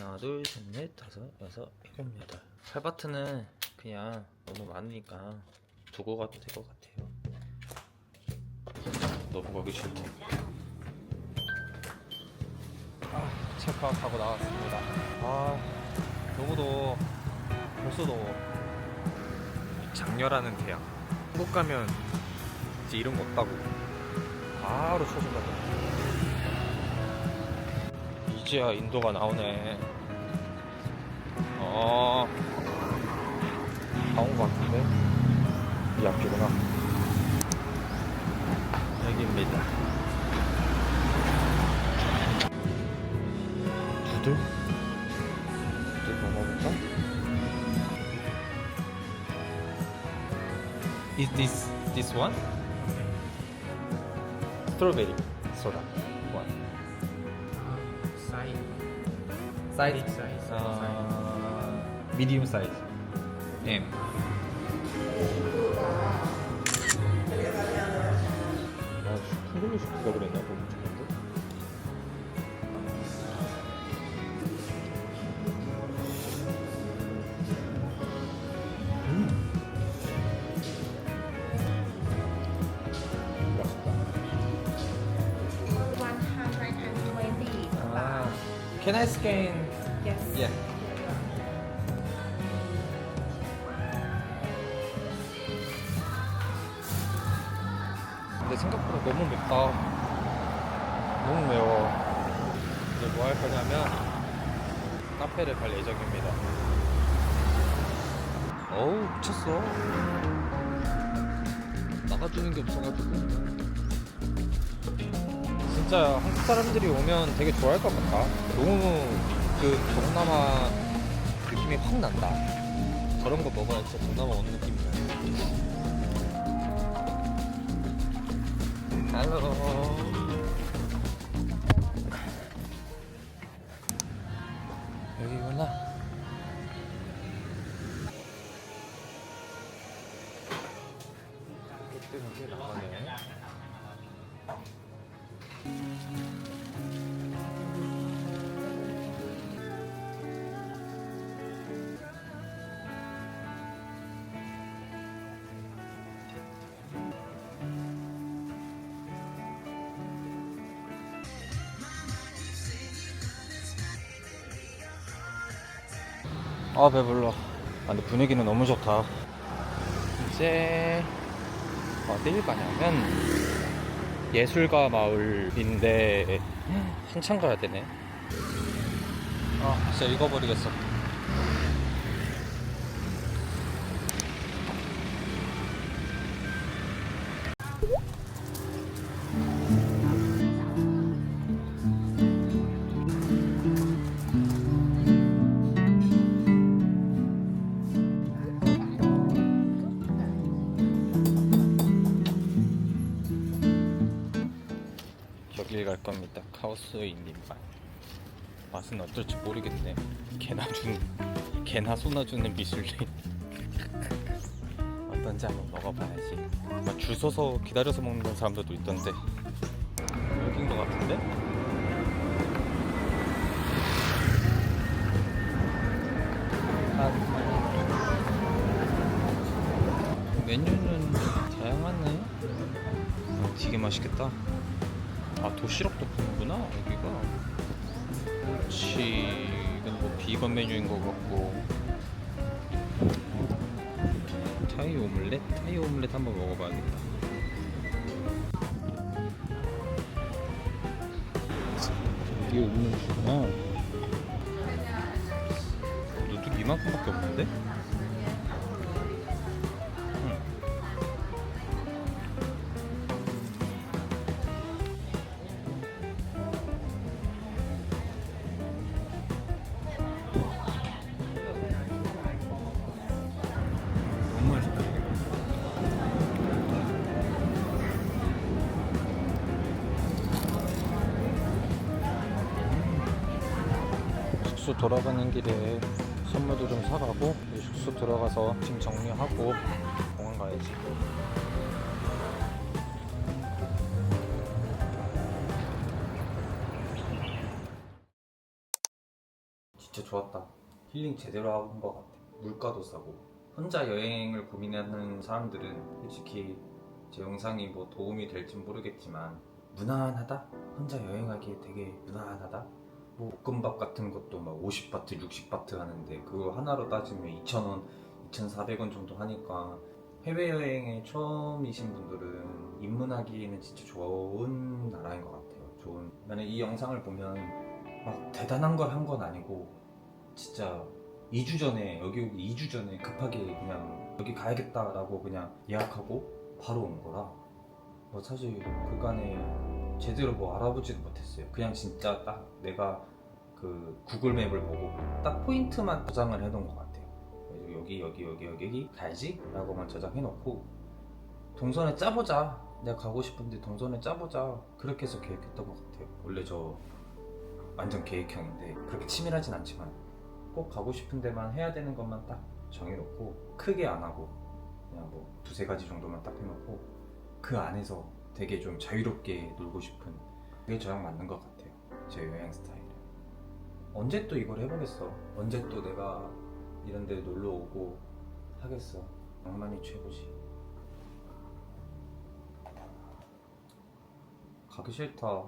하나 둘 셋 넷 다섯 여섯 일곱 여덟. 팔바트는 그냥 너무 많으니까 두고 가도 될 것 같아요. 너무 가기 싫다 아, 체크아웃하고 나왔습니다. 아 너무 더워 벌써 더워 장렬하는 태양. 한국 가면 이제 이런 거 없다고. 바로 쳐준다고 이제야 인도가 나오네. 어. 나온 거 같은데? 이 앞이구나. 여기입니다. 두들? 두들 먹어볼까? Is this this one? Strawberry soda Big size. Uh, medium size. M. 아, 큰 걸로 시키자 그랬나? Can I scan? Yes. Yeah. 근데 생각보다 너무 맵다. 너무 매워. 이제 뭐 할 거냐면 카페를 갈 예정입니다. 어우 미쳤어. 나가주는 게 없어가지고. 진짜 한국 사람들이 오면 되게 좋아할 것 같다. 너무 그 동남아 느낌이 확 난다. 저런 거 먹어야 진짜 동남아 오는 느낌이 나요. 할로. 여기구나. 뜨뜻하게 나가네. 아 배불러. 아, 근데 분위기는 너무 좋다. 이제 어딜 가냐면 예술가 마을인데 한참 가야 되네. 아 진짜 읽어버리겠어 갈 겁니다. 카오스 인디만. 맛은 어떨지 모르겠네. 개나 주는, 개나 쏟아주는 미술리. 어떤지 한번 먹어봐야지. 막줄 서서 기다려서 먹는 사람들도 있던데. 여긴 것 같은데? 아, 메뉴는 다양하네. 아, 되게 맛있겠다. 아 도시락도 파는구나 여기가. 그렇지. 이건 뭐 비건 메뉴인 것 같고. 타이 오믈렛? 타이 오믈렛 한번 먹어봐야겠다. 이게 오믈렛이구나. 누들 이만큼밖에 없는데? 숙소 돌아가는 길에 선물도 좀 사가고 숙소 들어가서 짐 정리하고 공항 가야지 진짜 좋았다. 힐링 제대로 한 것 같아. 물가도 싸고. 혼자 여행을 고민하는 사람들은 솔직히 제 영상이 뭐 도움이 될지 모르겠지만 무난하다? 혼자 여행하기에 되게 무난하다? 뭐 볶음밥 같은 것도 막 50바트, 60바트 하는데 그거 하나로 따지면 2,000원, 2,400원 정도 하니까 해외여행에 처음이신 분들은 입문하기에는 진짜 좋은 나라인 것 같아요. 좋은. 만약 이 영상을 보면 막 대단한 걸 한 건 아니고 진짜 2주 전에 여기 오기 2주 전에 급하게 그냥 여기 가야겠다라고 그냥 예약하고 바로 온 거라 뭐 사실 그간에 제대로 뭐 알아보지도 못했어요. 그냥 진짜 딱 내가 그 구글 맵을 보고 딱 포인트만 저장을 해놓은 것 같아요. 여기 여기 여기 여기 여기 가야지 라고만 저장해놓고 동선을 짜보자. 내가 가고 싶은데 동선을 짜보자. 그렇게 해서 계획했던 것 같아요. 원래 저 완전 계획형인데 그렇게 치밀하진 않지만 꼭 가고 싶은 데만 해야 되는 것만 딱 정해놓고 크게 안 하고 그냥 뭐 두세 가지 정도만 딱 해놓고 그 안에서 되게 좀 자유롭게 놀고 싶은 그게 저랑 맞는 것 같아요 제 여행 스타일은 언제 또 이걸 해보겠어? 언제 또 내가 이런 데 놀러 오고 하겠어? 낭만이 최고지. 가기 싫다